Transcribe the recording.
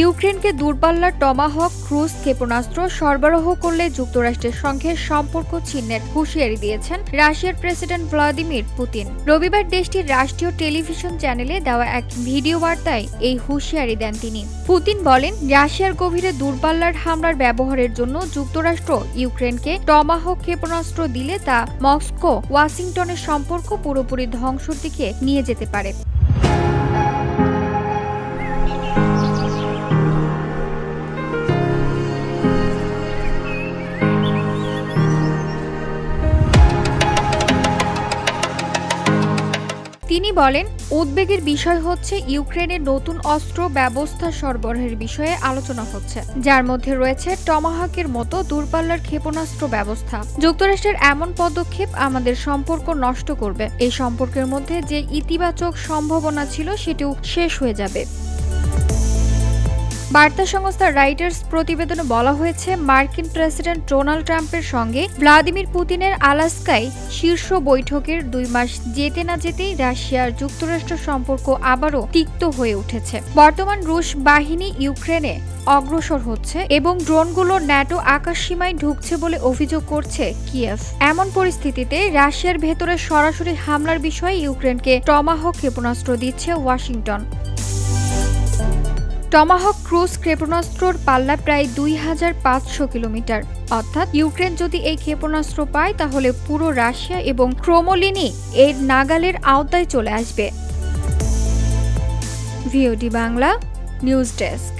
ইউক্রেনকে দূরপাল্লার Tomahawk, cruise ক্ষেপণাস্ত্র সরবরাহ করলে যুক্তরাষ্ট্রের সঙ্গে সম্পর্ক ছিন্নের হুঁশিয়ারি দিয়েছেন রাশিয়ার প্রেসিডেন্ট ভ্লাদিমির পুতিন। রবিবার দেশটির রাষ্ট্রীয় টেলিভিশন চ্যানেলে দেওয়া এক ভিডিও বার্তায় এই হুঁশিয়ারি দেন তিনি। পুতিন বলেন, রাশিয়ার গভীরে দূরপাল্লার হামলার ব্যবহারের জন্য যুক্তরাষ্ট্র ইউক্রেনকে টমাহক ক্ষেপণাস্ত্র দিলে তা মস্কো, ওয়াশিংটনের সম্পর্ক পুরোপুরি ধ্বংসের দিকে নিয়ে যেতে পারে। তিনি বলেন, উদ্বেগের বিষয় হচ্ছে ইউক্রেনের নতুন অস্ত্র ব্যবস্থা সরবরাহের বিষয়ে আলোচনা হচ্ছে, যার মধ্যে রয়েছে টমাহাকের মতো দূরপাল্লার ক্ষেপণাস্ত্র ব্যবস্থা। যুক্তরাষ্ট্রের এমন পদক্ষেপ আমাদের সম্পর্ক নষ্ট করবে। এই সম্পর্কের মধ্যে যে ইতিবাচক সম্ভাবনা ছিল, সেটিও শেষ হয়ে যাবে। বার্তা সংস্থা রাইটার্স প্রতিবেদনে বলা হয়েছে, মার্কিন প্রেসিডেন্ট ডোনাল্ড ট্রাম্পের সঙ্গে ভ্লাদিমির পুতিনের আলাস্কায় শীর্ষ বৈঠকের দুই মাস যেতে না যেতেই রাশিয়ার যুক্তরাষ্ট্র সম্পর্ক আবারও তিক্ত হয়ে উঠেছে। বর্তমান রুশ বাহিনী ইউক্রেনে অগ্রসর হচ্ছে এবং ড্রোনগুলো ন্যাটো আকাশসীমায় ঢুকছে বলে অভিযোগ করছে কিয়েভ। এমন পরিস্থিতিতে রাশিয়ার ভেতরে সরাসরি হামলার বিষয়ে ইউক্রেনকে টমাহক ক্ষেপণাস্ত্র দিচ্ছে ওয়াশিংটন। টমাহক ক্রুজ ক্ষেপণাস্ত্রর পাল্লা প্রায় দুই হাজার পাঁচশো কিলোমিটার। অর্থাৎ ইউক্রেন যদি এই ক্ষেপণাস্ত্র পায়, তাহলে পুরো রাশিয়া এবং ক্রোমলিনি এর নাগালের আওতায় চলে আসবে। VOD Bangla, news desk.